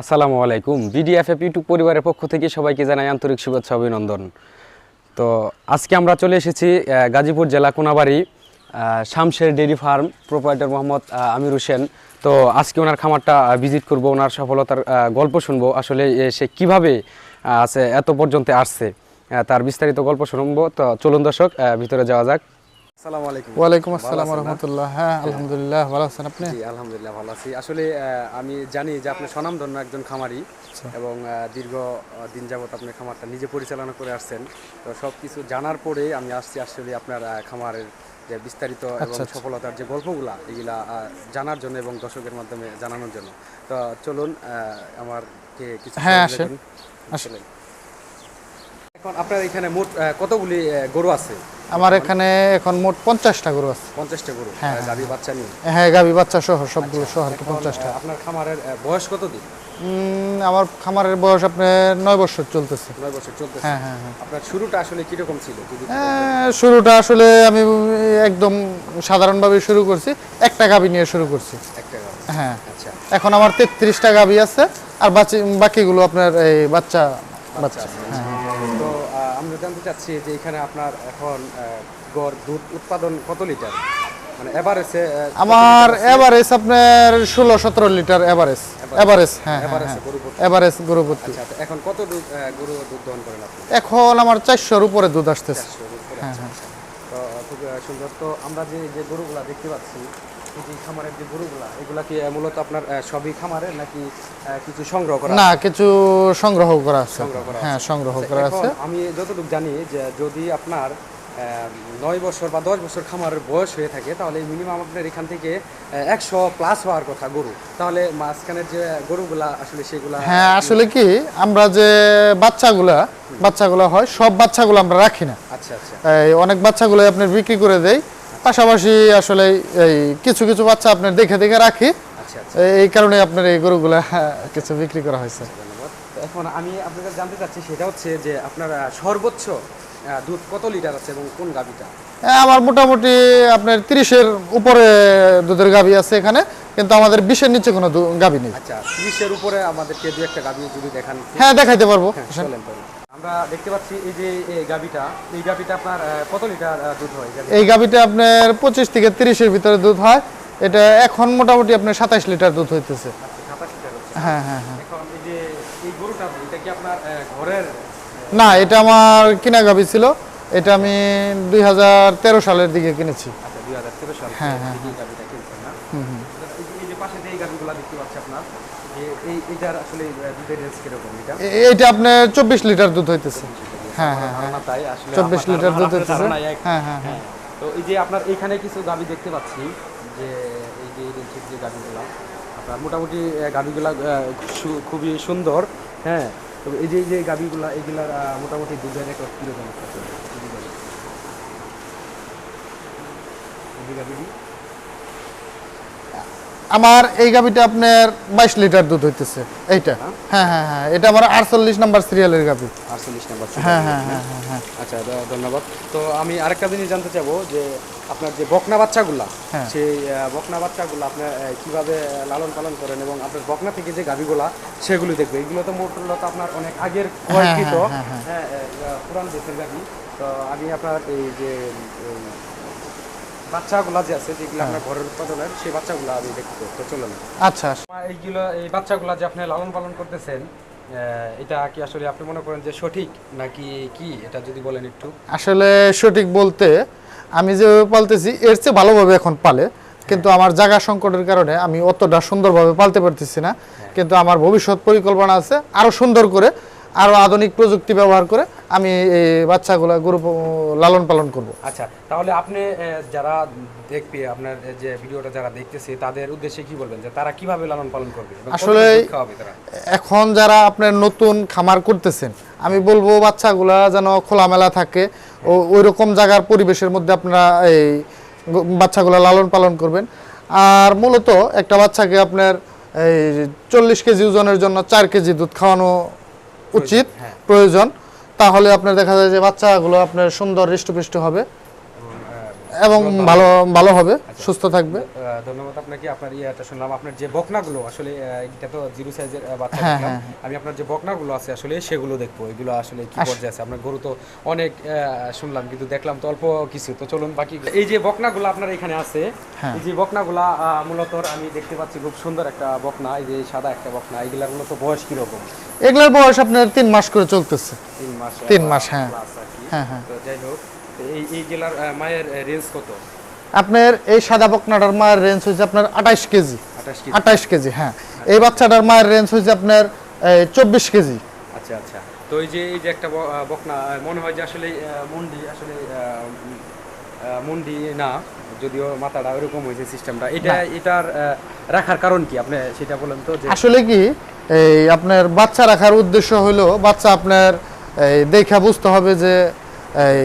আসসালামু আলাইকুম। বিডিএফএফ ইউটিউব পরিবারের পক্ষ থেকে সবাইকে জানাই আন্তরিক শুভেচ্ছা, অভিনন্দন। তো আজকে আমরা চলে এসেছি গাজীপুর জেলা Konabari Shamsher dairy farm proprietor Mohammad Amir Hossain. তো আজকে ওনার খামারটা ভিজিট করব, ওনার সফলতার গল্প শুনব। আসলে সে কীভাবে আছে, এত পর্যন্ত আসছে তার বিস্তারিত গল্প শুনব। তো চলুন দর্শক ভিতরে যাওয়া যাক। ওয়ালাইকুম আসসালাম রহমতুল্লাহ। হ্যাঁ আলহামদুলিল্লাহ ভালো আছেন আপনি? আলহামদুলিল্লাহ ভালো আছি। আসলে আমি জানি যে আপনি স্বনামধন্য একজন খামারি এবং দীর্ঘ দিন যাবত আপনি খামারটা নিজে পরিচালনা করে আসছেন। তো সব কিছু জানার পরে আমি আসছি আসলে আপনার খামারের যে বিস্তারিত এবং আচ্ছা। সফলতার যে গল্পগুলা এগুলা জানার জন্য এবং দর্শকের মাধ্যমে জানানোর জন্য। তো চলুন আহ, আমার কিছু হ্যাঁ, আসেন। আসলে এখন আপনার এখানে মোট কতগুলি গরু আছে? আমার এখানে এখন মোট পঞ্চাশটা গরু আছে। পঞ্চাশটা গরু? হ্যাঁ, আহ, গাভী বাচ্চা নিয়ে? হ্যাঁ গাভী বাচ্চা সহ সবগুলো সহ আর কি পঞ্চাশটা। আপনার খামারের বয়স কত দিন আমার খামারের বয়স আপনার নয় বছর চলতেছে। নয় বছর চলতেছে। হ্যাঁ হ্যাঁ হ্যাঁ। আপনার শুরুটা আসলে কীরকম ছিল? যদি শুরুটা আসলে আমি একদম সাধারণভাবে শুরু করছি একটা গাভী নিয়ে শুরু করছি। একটা গাভী। হ্যাঁ। আচ্ছা। এখন আমার তেত্রিশটা গাভী আছে আর বাকি বাকিগুলো আপনার এই বাচ্চা বাচ্চা হ্যাঁ। আমরা জানতে চাচ্ছি যে এখানে আপনার এখন গড় দুধ উৎপাদন কত লিটার? মানে এভারেজে আমার এভারেজ আপনার ষোলো সতেরো লিটার এভারেজ এভারেজ হ্যাঁ হ্যাঁ এভারেজে হ্যাঁ। এভারেজ গরু প্রতি আচ্ছা এখন কত দুধ গরু দুধ দহন করেন আপনি? এখন আমার চারশোর উপরে দুধ আসতেছে। চারশো দুধ করে হ্যাঁ। হ্যাঁ তো খুব সুন্দর। তো আমরা যে যে গরুগুলা দেখতে পাচ্ছি যে খামারের যে গরুগুলা এগুলা কি আহ, মূলত আপনার সবই খামারের নাকি কিছু সংগ্রহ করা না কিছু সংগ্রহ করা আছে। হ্যাঁ সংগ্রহ করা আছে। আমি যতটুকু জানি যে যদি আপনার নয় বছর বা দশ বছর খামারের বয়স হয়ে থাকে তাহলে মিনিমাম আপনার এখান থেকে একশো প্লাস হওয়ার কথা গরু। তাহলে মাঝখানের যে গরুগুলা আসলে সেগুলা হ্যাঁ আসলে কি আমরা যে বাচ্চাগুলা বাচ্চাগুলা হয় সব বাচ্চাগুলো আমরা রাখি না। আচ্ছা আচ্ছা। অনেক বাচ্চাগুলো আপনার বিক্রি করে দেই পাশাপাশি আসলে এই কিছু কিছু বাচ্চা আপনার দেখে দেখে রাখি। আচ্ছা আচ্ছা। এই- কারণে আপনার এই গরুগুলা হ্যাঁ, কিছু বিক্রি করা হয়েছে। এখন আমি আপনাদের জানতে চাচ্ছি সেটা হচ্ছে যে আপনার সর্বোচ্চ দুধ কত লিটার আছে এবং কোন গাভিটা? হ্যাঁ, আমার মোটামুটি আপনার তিরিশের উপরে দুধের গাভী আছে এখানে কিন্তু আমাদের বিশের নিচে কোনো গাভী নেই। আচ্ছা তিরিশের উপরে আমাদেরকে দু একটা গাভি যদি দেখান। হ্যাঁ দেখাইতে পারব। হ্যাঁ, চলেন। আমরা দেখতে পাচ্ছি এই যে এই গাভিটা এই গাভিটা আপনার কত লিটার দুধ হয় এই গাভীটা? আপনার পঁচিশ থেকে তিরিশের ভিতরে দুধ হয়। এটা এখন মোটামুটি আপনার সাতাইশ লিটার দুধ হইতেছে। আচ্ছা, সাতাশ লিটার হচ্ছে। হ্যাঁ হ্যাঁ হ্যাঁ। এখন এই যে এই গরুটা এটা কি আপনার ঘরের না এটা আমার কিনা গাভী ছিল। এটা আমি দুই হাজার তেরো সালের দিকে কিনেছি। আচ্ছা হ্যাঁ, হ্যাঁ, এই গাভিটা কিনছেন না এই যে- এই যে পাশে যে এই গাভিগুলো দেখতে পাচ্ছি আপনার যে এই এটার আসলে দুধের রেঞ্জ কীরকম এটা? এ- এইটা আপনার চব্বিশ লিটার দুধ হইতেছে। হ্যাঁ হ্যাঁ হ্যাঁ। তাই আসলে চব্বিশ আমার লিটার দুধ হইতেছে। হ্যাঁ হ্যাঁ হ্যাঁ। তো এই যে আপনার এখানে কিছু গাভি দেখতে পাচ্ছি যে এই যে এই রেঞ্জের যে গাভিগুলো আপনার মোটামুটি আহ, খুবই সুন্দর। হ্যাঁ তো এই যে এই যে গাভিগুলা এগুলার মোটামুটি দুধের রেকর্ড কীরকম আছে। এই গাভিটি? আমার এই গাভিটা আপনার বাইশ লিটার দুধ হইতেছে। এইটা? হ্যাঁ। হ্যাঁ হ্যাঁ এটা আমার আটচল্লিশ নাম্বার সিরিয়ালের গাভি। আটচল্লিশ নাম্বার হ্যাঁ হ্যাঁ হ্যাঁ হ্যাঁ হ্যাঁ। আচ্ছা ধন্যবাদ। তো আমি আরেকটা জিনিস জানতে চাবো যে আপনার যে বকনা বাচ্চাগুলা হ্যাঁ। সেই বকনা বাচ্চাগুলো আপনার কীভাবে লালন পালন করেন এবং আপনার বকনা থেকে যে গাভিগুলা সেগুলো দেখবে। এগুলো তো মূলত আপনার অনেক আগের ক্রয়কৃত হ্যাঁ, হ্যাঁ, হ্যাঁ। পুরান দেশের গাভি। তো আমি আপনার এই যে বাচ্চাগুলা যে আছে যেগুলো হ্যাঁ। আপনার ঘরের উৎপাদনের সেই বাচ্চাগুলো আমি দেখতে তো চলেন। আচ্ছা। এইগুলো এই বাচ্চাগুলা যে আপনি লালন পালন করতেছেন এটা কি আসলে আপনি মনে করেন যে সঠিক নাকি কি? এটা যদি বলেন একটু। আসলে সঠিক বলতে আমি যেভাবে পালতেছি এর চেয়ে ভালোভাবে এখন পালে। কিন্তু আমার জায়গা সংকটের কারণে আমি অতটা সুন্দরভাবে পালতে পারতেছি না। কিন্তু আমার ভবিষ্যৎ পরিকল্পনা আছে আরও সুন্দর করে। আরও আধুনিক প্রযুক্তি ব্যবহার করে আমি এই বাচ্চাগুলা গরু লালন পালন করব। আচ্ছা তাহলে আপনি যারা দেখবে আপনার যে ভিডিওটা যারা দেখতেছে তাদের উদ্দেশ্যে কি বলবেন? যে তারা কীভাবে লালন পালন করবে আসলে এখন যারা আপনার নতুন খামার করতেছেন আমি বলব বাচ্চাগুলা যেন খোলামেলা থাকে ও ওই রকম জায়গার পরিবেশের মধ্যে আপনারা এই বাচ্চাগুলা লালন পালন করবেন। আর মূলত একটা বাচ্চাকে আপনার এই চল্লিশ কেজি ওজনের জন্য চার কেজি দুধ খাওয়ানো উচিত হ্যাঁ। প্রয়োজন তাহলে আপনার দেখা যায় যে বাচ্চাগুলো আপনার সুন্দর হৃষ্টপুষ্ট হবে এবং ভালো ভালো হবে সুস্থ থাকবে। ধন্যবাদ আপনাকে আপনার ইয়েটা শুনলাম। আপনার যে বকনাগুলো আসলে এটা তো জিরো সাইজের বাচ্চা হ্যাঁ। হ্যাঁ, আমি আপনার যে বকনাগুলো আছে আসলে সেগুলো দেখব। এগুলো আসলে কি পর্যায়ে আছে? আপনার গরু তো অনেক শুনলাম কিন্তু দেখলাম তো অল্প কিছু। তো চলুন বাকি এই যে বকনাগুলো আপনার এখানে আছে হ্যাঁ। এই যে বকনাগুলা মূলত আমি দেখতে পাচ্ছি খুব সুন্দর একটা বকনা এই যে সাদা একটা বকনা। এগুলার মূলত বয়স কীরকম? এগুলোর বয়স আপনার তিন মাস করে চলতেছে। তিন মাস তিন মাস, হ্যাঁ। হ্যাঁ হ্যাঁ। তো যাই হোক এই এই জেলার মায়ের রেঞ্জ কত? আপনার এই সাদা বকনাটার মায়ের রেঞ্জ হয়েছে আপনার আঠাইশ কেজি। আঠাশ কেজি। হ্যাঁ। এই বাচ্চাটার মায়ের রেঞ্জ হয়েছে আপনার চব্বিশ কেজি। আচ্ছা আচ্ছা। তো এই যে এই যে একটা বকনা মনে হয় যে আসলে মুন্ডি আসলে মুন্ডি না যদিও মাথাটা ওরকম হয়েছে সিস্টেমটা এটা এটার রাখার কারণ কি? আপনি সেটা বলেন তো যে আসলে কি এই আপনার বাচ্চা রাখার উদ্দেশ্য হলো বাচ্চা আপনার এই দেখা বুঝতে হবে যে এই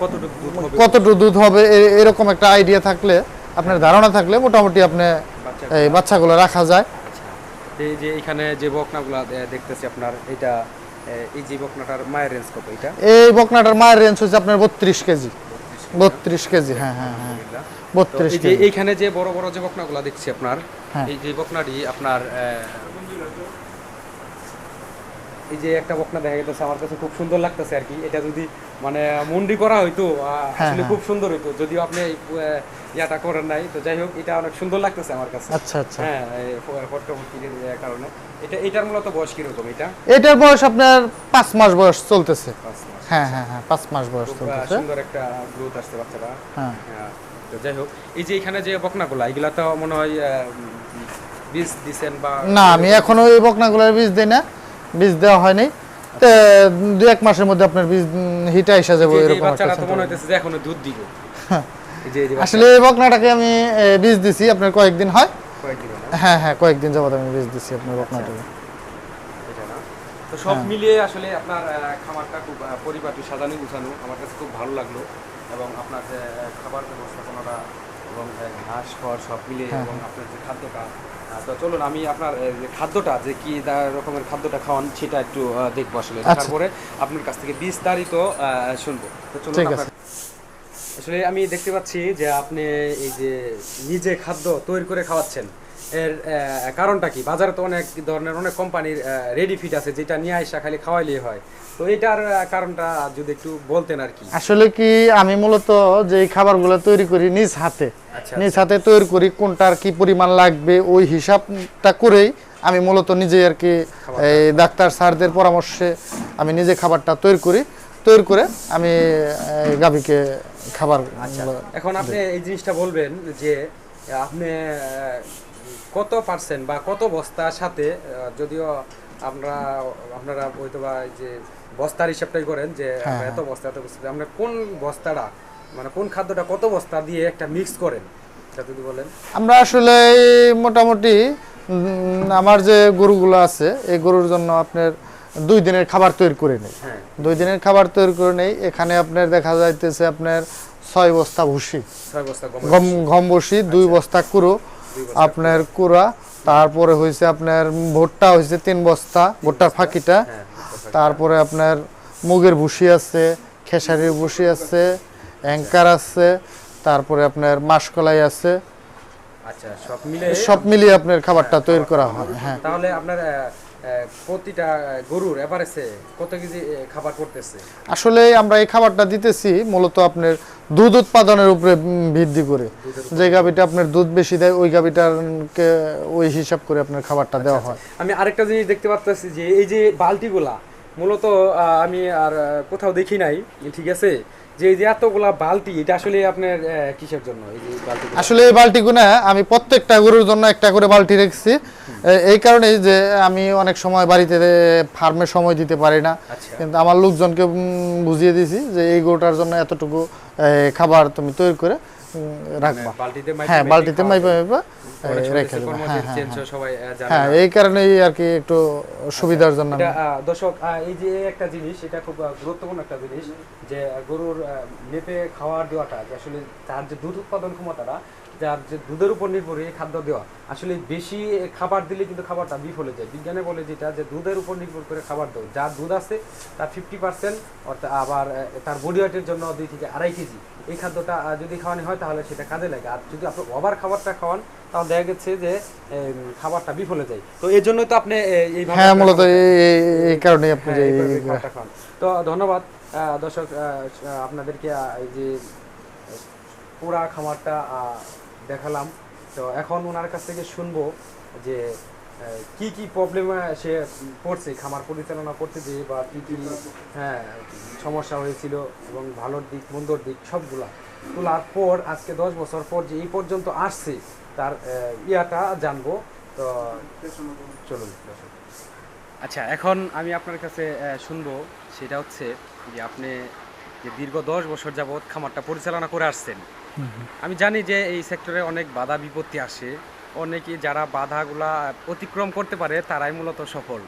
কতটুকু দুধ হবে? এরকম একটা আইডিয়া থাকলে আপনার ধারণা থাকলে মোটামুটি আপনি এই বাচ্চাগুলো রাখা যায়। আচ্ছা। এই যে এখানে যে বকনাগুলো দেখতেছি আপনার এটা এই যে বকনাটার মায়ের রেঞ্জ কত এটা? এই বকনাটার মায়ের রেঞ্জ হচ্ছে আপনার বত্রিশ কেজি। বত্রিশ কেজি হ্যাঁ হ্যাঁ হ্যাঁ। তো বত্রিশ এই যে কেজি। এইখানে যে বড় বড় যে বকনাগুলো দেখছি আপনার হ্যাঁ। এই যে বকনাটি আপনার এই যে একটা বকনা দেখা গেছে আমার কাছে খুব সুন্দর লাগতেছে আর কি। এটা যদি মানে মুন্ডি করা হইতো হ্যাঁ, আসলে হ্যাঁ। খুব সুন্দর হইতো। যদিও আপনি ইয়াটা করেন নাই তো যাই হোক এটা অনেক সুন্দর লাগতেছে আমার কাছে। আচ্ছা আচ্ছা। হ্যাঁ ফটোমুক্তির কারণে। এটা এটার মূলত বয়স কীরকম এটা? এটার বয়স আপনার পাঁচ মাস বয়স চলতেছে। মাস। হ্যাঁ হ্যাঁ হ্যাঁ পাঁচ মাস বয়স চলতেছে। সুন্দর একটা গ্রোথ আসছে বাচ্চাটা। হ্যাঁ। হ্যাঁ, তো যাই হোক এই যে এখানে যে বকনাগুলা এগুলা তো মনে হয় বীজ দিছেন বা না আমি এখনও এই বকনাগুলোর বীজ দেই না। বীজ দেওয়া হয়নি তো দু এক মাসের মধ্যে আপনার বীজ হিটা এসে যাব এরকম এখনও দুধ দিব। এই এই যে আসলে এই বকনাটাকে আমি বীজ দিছি আপনার কয়েকদিন হয়। হ্যাঁ হ্যাঁ কয়েকদিন যাবত আমি বীজ দিছি আপনার বকনাটাকে। তো সব হ্যাঁ। মিলিয়ে আসলে আপনার খামারটা খুব পরিপাটি সাজানো গুছানো আমার কাছে খুব ভালো লাগল এবং আপনার যে খাবার ব্যবস্থাপনাটা এবং ঘাস খড় সব মিলিয়ে হ্যাঁ, এবং আপনার যে খাদ্যটা তো চলুন আমি আপনার যে খাদ্যটা যে কি রকমের খাদ্যটা খাওয়ান সেটা একটু দেখব আসলে। আচ্ছা। তারপরে আপনার কাছ থেকে বিস্তারিত আহ, শুনব। তো চলুন আসলে আমি দেখতে পাচ্ছি যে আপনি এই যে নিজে খাদ্য তৈরি করে খাওয়াচ্ছেন। এর কারণটা কি? বাজারে তো অনেক ধরনের অনেক কোম্পানির রেডি ফিট আছে যেটা নিয়ে আসা খালি খাওয়াইলেই হয়। তো এটার কারণটা যদি একটু বলতেন আর কি। আসলে কি আমি মূলত যে খাবারগুলো তৈরি করি নিজ হাতে আচ্ছা নিজ হাতে তৈরি করি কোনটার কি পরিমাণ লাগবে ওই হিসাবটা করেই আমি মূলত নিজে আর কি এই ডাক্তার স্যারদের পরামর্শে আমি নিজে খাবারটা তৈরি করি। তৈরি করে আমি গাভীকে খাবার আচ্ছা। এখন আপনি এই জিনিসটা বলবেন যে আপনি কত পার্সেন্ট বা কত বস্তার সাথে যদিও আমরা আপনারা হয়তো বা যে বস্তার হিসাবটাই করেন যে এত বস্তা এত বস্তা আমরা কোন বস্তাটা মানে কোন খাদ্যটা কত বস্তা দিয়ে একটা মিক্স করেন? যদি বলেন। আমরা আসলে মোটামুটি আমার যে গরুগুলো আছে এই গরুর জন্য আপনার দুই দিনের খাবার তৈরি করে নেই। হ্যাঁ। দুই দিনের খাবার তৈরি করে নেই। এখানে আপনার দেখা যাইতেছে আপনার ছয় বস্তা ভুসি। ছয় বস্তা গম গম বসি দুই বস্তা কুড়ো। আপনার কুড়া তারপরে হয়েছে আপনার ভুট্টা হয়েছে তিন বস্তা ভুট্টার ফাঁকিটা। হ্যাঁ তারপরে আপনার মুগের ভুসি আছে খেসারির ভুসি আছে অ্যাঙ্কার আছে তারপরে আপনার মাসকলাই আছে। আচ্ছা সব মিলে সব মিলিয়ে আপনার খাবারটা তৈরি করা হয় হ্যাঁ। তাহলে আপনার প্রতিটা গরুর এভারেজে কত কেজি খাবার করতেছে আসলে আমরা এই খাবারটা দিতেছি মূলত আপনার দুধ উৎপাদনের উপরে ভিত্তি করে। যে গাভিটা আপনার দুধ বেশি দেয় ওই গাভিটাকে ওই হিসাব করে আপনার খাবারটা দেওয়া হয়। আমি আরেকটা জিনিস দেখতে পাচ্ছি যে এই যে বালতিগুলা মূলত আমি আর কোথাও দেখি নাই ঠিক আছে? যে যে এতগুলা বালতি এটা আসলে আপনার কিসের জন্য এই যে বালতি আসলে এই বালতিগুনা আমি প্রত্যেকটা গরুর জন্য একটা করে বালতি রেখেছি। এই কারণেই যে আমি অনেক সময় বাড়িতে ফার্মে সময় দিতে পারি না। আচ্ছা। কিন্তু আমার লোকজনকে বুঝিয়ে দিছি যে এই গরুটার জন্য এতটুকু খাবার তুমি তৈরি করে উম, রাখবা। হ্যাঁ বালতিতে মাইপা। মাইপা রেখে দেবো। হ্যাঁ হ্যাঁ হ্যাঁ। এই কারণেই আর কি একটু সুবিধার জন্য দর্শক এই যে একটা জিনিস এটা খুব গুরুত্বপূর্ণ একটা জিনিস। যে গরুর মেপে খাওয়ার দেওয়াটা যে আসলে তার যে দুধ উৎপাদন ক্ষমতাটা যার যে দুধের উপর নির্ভর এই খাদ্য দেওয়া আসলে বেশি খাবার দিলে কিন্তু খাবারটা বিফলে যায়। বিজ্ঞানে বলে যেটা যে দুধের উপর নির্ভর করে খাবার দেওয়া। যার দুধ আছে তার ফিফটি পার্সেন্ট অর্থাৎ আবার তার বডি ওয়েটের জন্য দুই থেকে আড়াই কেজি। এই খাদ্যটা যদি খাওয়ানো হয় তাহলে সেটা কাজে লাগে। আর যদি আপনি ওভার খাবারটা খাওয়ান তাহলে দেখা গেছে যে খাবারটা বিফলে যায়। তো এই জন্যই তো আপনি হ্যাঁ মূলত এই- কারণে আপনি হ্যাঁ। তো ধন্যবাদ। দর্শক আপনাদেরকে এই যে, পোড়া খামারটা দেখালাম। তো এখন ওনার কাছ থেকে শুনব যে কি কি প্রবলেম সে পড়ছে খামার পরিচালনা করতে যে, বা কি কি হ্যাঁ সমস্যা হয়েছিল এবং ভালোর দিক, মন্দর দিক, সবগুলা। তোলার পর, আজকে দশ বছর পর যে এই পর্যন্ত আসছে, তার ইয়াটা জানব। তো চলুন আচ্ছা এখন আমি আপনার কাছে শুনব, সেটা হচ্ছে যে আপনি যে দীর্ঘ দশ বছর যাবৎ খামারটা পরিচালনা করে আসছেন। আমি জানি যে এই সেক্টরে অনেক বাধা বিপত্তি আসে। অনেকে যারা বাধাগুলা অতিক্রম করতে পারে তারাই মূলত সফল।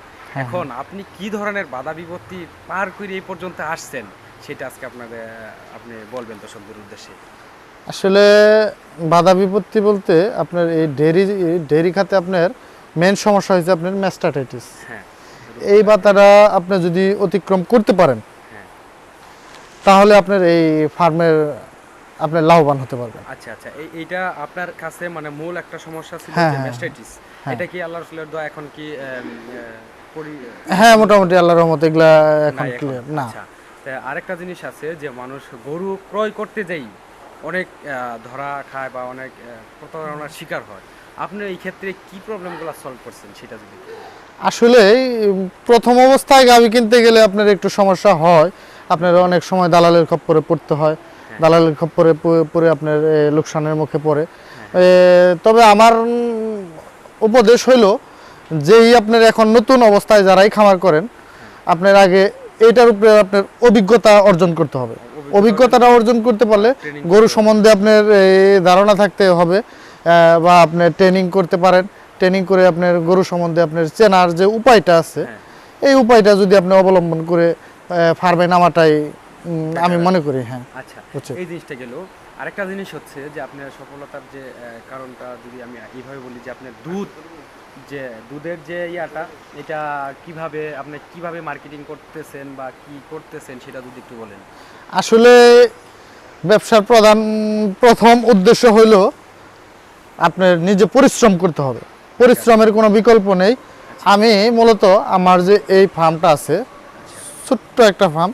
এখন আপনি কি ধরনের বাধা বিপত্তি পার করে এই পর্যন্ত আসছেন? সেটা আজকে আপনাদের আপনি বলবেন সবদের উদ্দেশ্যে। আসলে বাধা বিপত্তি বলতে আপনার এই ডেরি ডেরি খাতে আপনার মেন সমস্যা হয়েছে আপনার ম্যাস্টাটাইটিস হ্যাঁ। এই বাধাটা আপনি যদি অতিক্রম করতে পারেন হ্যাঁ তাহলে আপনার এই ফার্মের আপনি লাভবান হতে পারবেন। আচ্ছা আচ্ছা। এই এইটা আপনার কাছে মানে মূল একটা সমস্যা ছিল হ্যাঁ, যে হ্যাঁ, ম্যাস্টাইটিস এটা কি আল্লাহর ফুলের দোয়া এখন কি হ্যাঁ মোটামুটি আল্লাহর রহমতে এগুলা এখন ক্লিয়ার না। আচ্ছা আরেকটা জিনিস আছে যে মানুষ গরু ক্রয় করতে যাই অনেক ধরা খায় বা অনেক প্রতারণার শিকার হয় আপনি এই ক্ষেত্রে কি প্রবলেমগুলো সলভ করছেন সেটা যদি আসলে প্রথম অবস্থায় গাভি কিনতে গেলে আপনার একটু সমস্যা হয়। আপনার অনেক সময় দালালের খপ্পরে পড়তে হয়। দালালের খপ্পরে পড়ে আপনার লোকসানের মুখে পড়ে। তবে আমার উপদেশ হইল যেই আপনার এখন নতুন অবস্থায় যারাই খামার করেন আপনার আগে এটার উপরে আপনার অভিজ্ঞতা অর্জন করতে হবে। অভিজ্ঞতাটা অর্জন করতে পারলে গরু সম্বন্ধে আপনার ধারণা থাকতে হবে বা আপনার ট্রেনিং করতে পারেন। ট্রেনিং করে আপনার গরু সম্বন্ধে আপনার চেনার যে উপায়টা আছে হ্যাঁ। এই উপায়টা যদি আপনি অবলম্বন করে ফার্মে নামাটাই আমি মনে করি হ্যাঁ। আচ্ছা। এই জিনিসটা গেল। আরেকটা জিনিস হচ্ছে যে আপনার সফলতার যে কারণটা যদি আমি এইভাবে বলি যে আপনার দুধ যে দুধের যে ইয়াটা এটা কীভাবে আপনি কীভাবে মার্কেটিং করতেছেন বা কি করতেছেন সেটা যদি একটু বলেন। আসলে ব্যবসার প্রধান প্রথম উদ্দেশ্য হইল আপনার নিজে পরিশ্রম করতে হবে। পরিশ্রমের কোনো বিকল্প নেই। আমি মূলত আমার যে এই ফার্মটা আছে ছোট্ট একটা ফার্ম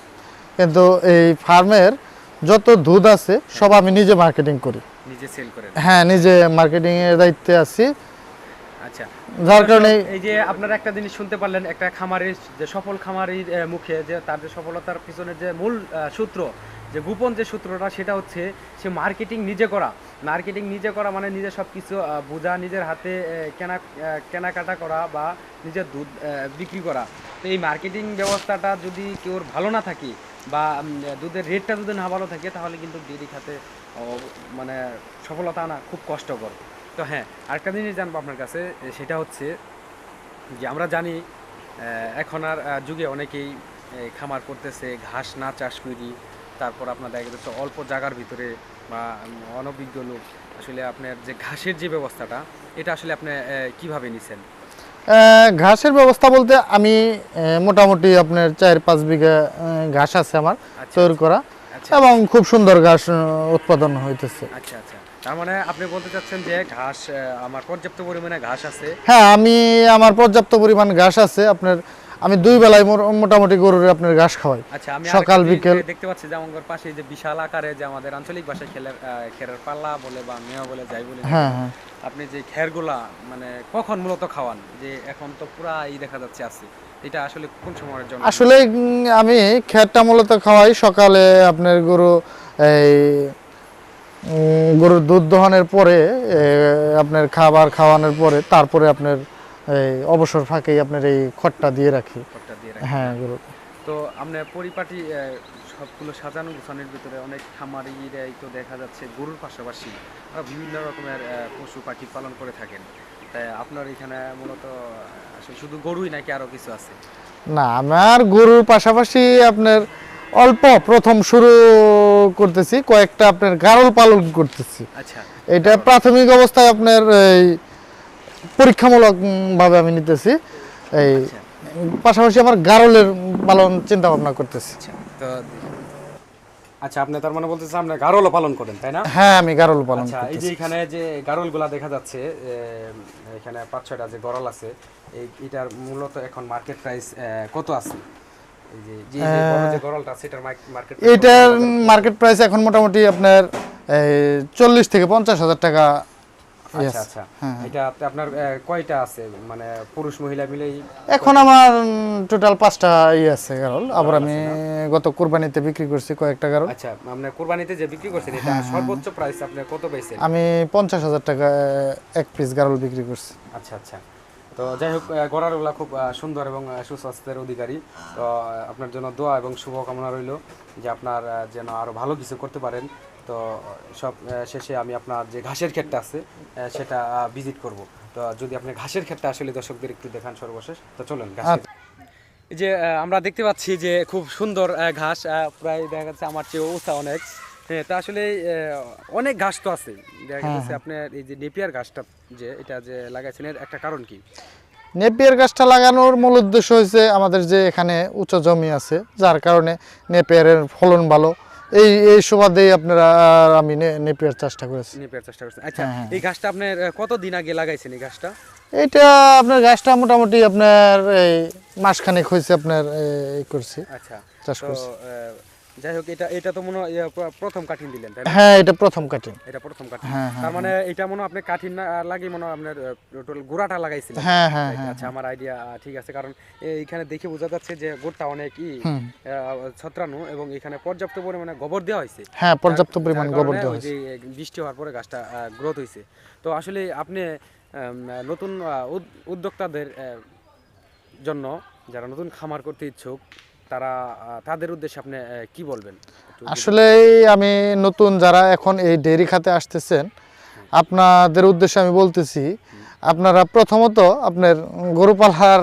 কিন্তু এই ফার্মের যত দুধ আছে সব আমি নিজে মার্কেটিং করি। নিজে সেল করেন হ্যাঁ নিজে মার্কেটিং এর দায়িত্বে আছি। আচ্ছা। যার কারণে এই যে আপনারা একটা জিনিস শুনতে পারলেন একটা খামারের যে সফল খামারির মুখে যে তার যে সফলতার পিছনে যে মূল সূত্র যে গোপন যে সূত্রটা, সেটা হচ্ছে সে মার্কেটিং নিজে করা। মার্কেটিং নিজে করা মানে নিজে সব কিছু বোঝা, নিজের হাতে কেনা কেনাকাটা করা বা নিজের দুধ বিক্রি করা। তো এই মার্কেটিং ব্যবস্থাটা যদি কেউ ভালো না থাকে বা দুধের রেটটা যদি না ভালো থাকে, তাহলে কিন্তু ডেরি খাতে মানে সফলতা আনা খুব কষ্টকর। তো হ্যাঁ আরেকটা জিনিস জানব আপনার কাছে সেটা হচ্ছে যে আমরা জানি এখন আর যুগে অনেকেই খামার করতেছে, ঘাস না চাষ করি তারপর আপনার দেখা যাচ্ছে অল্প জায়গার ভিতরে বা অনভিজ্ঞ লোক আসলে আপনার যে ঘাসের যে ব্যবস্থাটা এটা আসলে আপনি কীভাবে নিছেন? ঘাসের ব্যবস্থা বলতে আমি মোটামুটি আপনার চার পাঁচ বিঘা ঘাস আছে আমার আচ্ছা, তৈরি করা। আচ্ছা। এবং খুব সুন্দর ঘাস উৎপাদন হইতেছে। আচ্ছা আচ্ছা। তার মানে আপনি বলতে চাচ্ছেন যে ঘাস আমার পর্যাপ্ত পরিমাণে ঘাস আছে? হ্যাঁ আমি আমার পর্যাপ্ত পরিমাণ ঘাস আছে। আপনার আমি দুই বেলায় মোটামুটি গরুর আপনার ঘাস খাওয়াই। আচ্ছা আমি সকাল, বিকেল। দেখতে পাচ্ছি যে আমার পাশে যে বিশাল আকারে যে আমাদের আঞ্চলিক ভাষায় খেলের খেরের পাল্লা বলে বা মেয়া বলে যাই বলে হ্যাঁ হ্যাঁ। আপনি যে খেরগুলা মানে কখন মূলত খাওয়ান? যে এখন তো পুরা এই দেখা যাচ্ছে আছে এটা আসলে কোন সময়ের জন্য? আসলে আমি খেরটা মূলত খাওয়াই সকালে আপনার গরু এই গরুর দুধ দহনের পরে আপনার খাবার খাওয়ানোর পরে তারপরে আপনার এই অবসর ফাঁকেই আপনার এই খড়টা দিয়ে রাখি। হ্যাঁ গরু তো আপনার পরিপাটি সবগুলো সাজানো গোছানোর ভিতরে অনেক খামারিরাই তো দেখা যাচ্ছে গরুর পাশাপাশি বিভিন্ন রকমের পশু পাখি পালন করে থাকেন। তাই আপনার এখানে মূলত আসলে শুধু গরুই নাকি আরও কিছু আছে? না আমার গরুর পাশাপাশি আপনার অল্প প্রথম শুরু করতেছি কয়েকটা আপনার গারল পালন করতেছি। আচ্ছা। এটা প্রাথমিক অবস্থায় আপনার এই পরীক্ষামূলক ভাবে আমি নিতেছি। এই পাশাপাশি আমার গারলের পালন চিন্তা ভাবনা করতেছি। আচ্ছা তো আচ্ছা আপনি তার মানে বলতেছেন আপনি পালন করেন তাই না? হ্যাঁ আমি গারল পালন আচ্ছা এই যে এখানে যে গারলগুলা দেখা যাচ্ছে এখানে পাঁচ ছয়টা যে গরল আছে এটার মূলত এখন মার্কেট প্রাইস কত আছে? এটার মার্কেট প্রাইস এখন মোটামুটি আপনার চল্লিশ থেকে পঞ্চাশ হাজার টাকা আচ্ছা yes. আচ্ছা। হ্যাঁ, আপনার কয়টা আছে? মানে পুরুষ মহিলা মিলেই এখন আমার টোটাল পাঁচটা ই আছে গারল। আবার আমি গত কোরবানিতে বিক্রি করছি কয়েকটা গারল। আচ্ছা আপনি কুরবানিতে যে বিক্রি করছেন এটা হ্যাঁ, সর্বোচ্চ প্রাইস আপনি কত আমি পঞ্চাশ হাজার টাকা এক পিস গারল বিক্রি করছি। আচ্ছা আচ্ছা। তো যাই হোক গড়ারগুলা খুব সুন্দর এবং সুস্বাস্থ্যের অধিকারী। তো আপনার জন্য দোয়া এবং শুভকামনা রইল যে আপনার যেন আরও ভালো কিছু করতে পারেন। তো সব শেষে আমি আপনার যে ঘাসের ক্ষেতটা আছে সেটা ভিজিট করব। তো যদি আপনি ঘাসের ক্ষেতটা আসলে দর্শকদের একটু দেখান সর্বশেষ তো চলুন ঘাসের এই যে আমরা দেখতে পাচ্ছি যে খুব সুন্দর ঘাস প্রায় দেখা যাচ্ছে আমার চেয়ে উঁচা অনেক। হ্যাঁ তা আসলে অনেক ঘাস তো আছে। দেখা যাচ্ছে আপনার এই যে নেপিয়ার ঘাসটা যে এটা যে লাগাইছেন এর একটা কারণ কি? নেপিয়ার গাছটা লাগানোর মূল উদ্দেশ্য হয়েছে আমাদের যে এখানে উঁচু জমি আছে যার কারণে নেপিয়ারের ফলন ভালো। এই এই সুবাদেই আপনারা আমি নেপিয়ার চাষটা করেছি। নেপিয়ার চেষ্টা করছেন। আচ্ছা এই গাছটা আপনার কতদিন আগে লাগাইছেন এই গাছটা এইটা আপনার গাছটা মোটামুটি আপনার এই মাসখানেক হয়েছে আপনার এই করছি আচ্ছা চাষ করছি। যাই হোক এটা এটা তো মনে হয় ইয়ে, প্রথম দিলেন তাই হ্যাঁ এটা প্রথম কাটিং এটা প্রথম হ্যাঁ, হ্যাঁ, তার মানে এটা মনে আপনি না লাগিয়ে মনে হয় আপনার টোটাল গোড়াটা লাগাইছিলেন। হ্যাঁ হ্যাঁ হ্যাঁ আচ্ছা আমার আইডিয়া ঠিক আছে কারণ এইখানে দেখে বোঝা যাচ্ছে যে গোড়টা অনেক ই ছত্রাণু এবং এখানে পর্যাপ্ত পরিমাণে গোবর দেওয়া হয়েছে। হ্যাঁ পর্যাপ্ত পরিমাণ গোবর দেওয়া হয়েছে। বৃষ্টি হওয়ার পরে গাছটা গ্রোথ হয়েছে। তো আসলে আপনি নতুন উদ্যোক্তাদের জন্য যারা নতুন খামার করতে ইচ্ছুক তারা তাদের উদ্দেশ্যে আপনি কি বলবেন? আসলে আমি নতুন যারা এখন এই ডেইরি খাতে আসতেছেন আপনাদের উদ্দেশ্যে আমি বলতেছি আপনারা প্রথমত আপনার গরু পালহার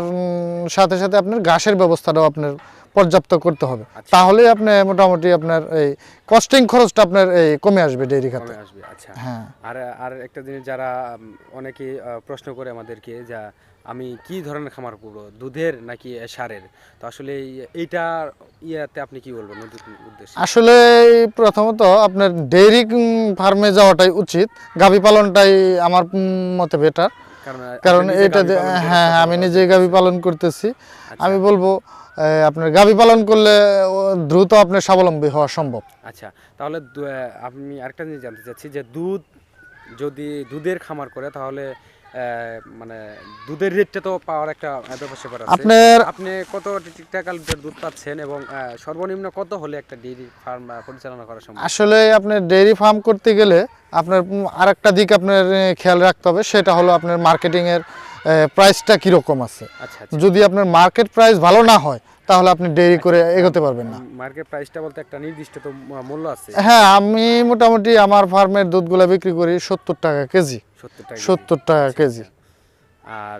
সাথে সাথে আপনার ঘাসের ব্যবস্থাটাও আপনার পর্যাপ্ত করতে হবে। আচ্ছা। তাহলে আপনি মোটামুটি আপনার এই কস্টিং খরচটা আপনার এই কমে আসবে ডেইরি খাতে। আসবে আচ্ছা। হ্যাঁ। আর আর একটা জিনিস যারা অনেকে প্রশ্ন করে আমাদেরকে যা আমি কি ধরনের খামার করব? দুধের নাকি সারের? তো আসলে এই- এইটার ইয়াতে আপনি কি বলবেন? উদ্দেশ্যে। আসলে প্রথমত আপনার ডেইরি ফার্মে যাওয়াটাই উচিত। গাভী পালনটাই আমার মতে বেটার কারণ এটা গাভী যে- পালন করে হ্যাঁ আমি নিজে গাভী পালন করতেছি। আচ্ছা। আমি বলব আপনার গাভী পালন করলে দ্রুত আপনার স্বাবলম্বী হওয়া সম্ভব। আচ্ছা তাহলে আমি আরেকটা জিনিস জানতে চাচ্ছি যে দুধ যদি দুধের খামার করে তাহলে মানে দুধের রেটটা তো পাওয়ার একটা ব্যাপার স্যাপার আছে। আপনার আপনি কত টাকা লিটার দুধ পাচ্ছেন এবং সর্বনিম্ন কত হলে একটা ডেইরি ফার্ম পরিচালনা করা সম্ভব? আসলে আপনার ডেইরি ফার্ম করতে গেলে আপনার আরেকটা দিক আপনার খেয়াল রাখতে হবে সেটা হলো আপনার মার্কেটিংয়ের প্রাইসটা কীরকম আছে। আচ্ছা আচ্ছা। যদি আপনার মার্কেট প্রাইস ভালো না হয় তাহলে আপনি দেরি করে এগোতে পারবেন না। মার্কেট প্রাইসটা বলতে একটা নির্দিষ্ট তো মূল্য আছে। হ্যাঁ আমি মোটামুটি আমার ফার্মের দুধগুলো বিক্রি করি সত্তর টাকা কেজি। সত্তর টাকা কেজি। আর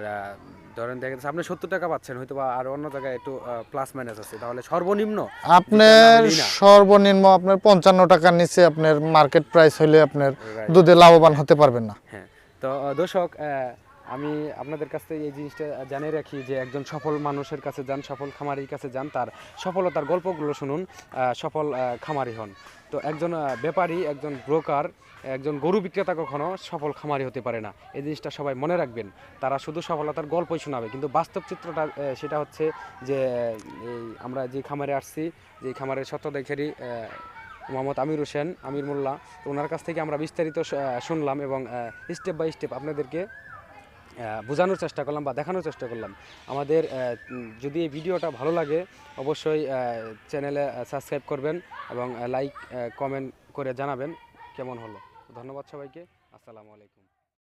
ধরেন দেখা যাচ্ছে আপনি সত্তর টাকা পাচ্ছেন হয়তো বা আর অন্য জায়গায় একটু প্লাস মাইনাস আছে। তাহলে সর্বনিম্ন আপনার। সর্বনিম্ন আপনার পঞ্চান্ন টাকার নিচে আপনার মার্কেট প্রাইস হলে আপনার দুধে লাভবান হতে পারবেন না। হ্যাঁ তো দর্শক আমি আপনাদের কাছ থেকে এই জিনিসটা জানিয়ে রাখি যে একজন সফল মানুষের কাছে যান সফল খামারির কাছে যান তার সফলতার গল্পগুলো শুনুন সফল খামারি হন। তো একজন ব্যাপারী একজন ব্রোকার একজন গরু বিক্রেতা কখনো সফল খামারি হতে পারে না। এই জিনিসটা সবাই মনে রাখবেন। তারা শুধু সফলতার গল্পই শোনাবে। কিন্তু বাস্তব চিত্রটা সেটা হচ্ছে যে এই আমরা যে খামারে আসছি যে খামারের আহ, মোহাম্মদ আমির হোসেন আমির মোল্লা তো ওনার কাছ থেকে আমরা বিস্তারিত শুনলাম এবং স্টেপ বাই স্টেপ আপনাদেরকে বোঝানোর চেষ্টা করলাম বা দেখানোর চেষ্টা করলাম। আমাদের যদি এই ভিডিওটা ভালো লাগে, অবশ্যই চ্যানেলে সাবস্ক্রাইব করবেন এবং লাইক কমেন্ট করে জানাবেন। কেমন হলো? ধন্যবাদ সবাইকে। আসসালামু আলাইকুম।